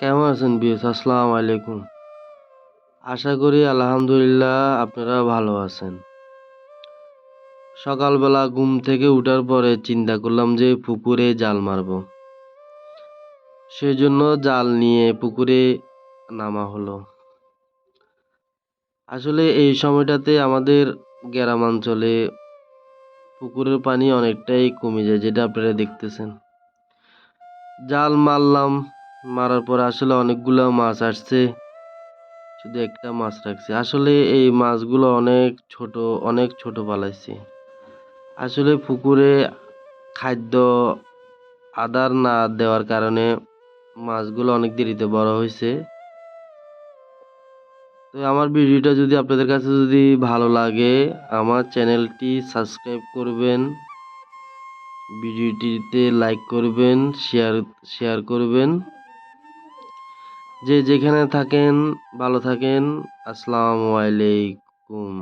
কেমন আছেন বিয়স আসসালামু আলাইকুম। আশা করি আলহামদুলিল্লাহ আপনারা ভালো আছেন। সকালবেলা ঘুম থেকে উঠার পরে চিন্তা করলাম যে পুকুরে জাল মারব। সেই জন্য জাল নিয়ে পুকুরে নামা হলো। আসলে এই সময়টাতে আমাদের গ্রামাঞ্চলে পুকুরের পানি অনেকটাই কমে যায়, যেটা আপনারা দেখতেছেন। জাল মারলাম মারার পর আসলে অনেকগুলো মাছ আসছে। শুধু একটা মাছ রাখছি। আসলে এই মাছগুলো অনেক ছোট অনেক ছোট পালাইছি। আসলে পুকুরে খাদ্য আদার না দেওয়ার কারণে মাছগুলো অনেক দেরিতে বড় হয়েছে। তো আমার ভিডিওটা যদি আপনাদের কাছে যদি ভালো লাগে, আমার চ্যানেলটি সাবস্ক্রাইব করবেন, ভিডিওটিতে লাইক করবেন, শেয়ার শেয়ার করবেন। যে যেখানে থাকেন ভালো থাকেন। আসসালামু আলাইকুম।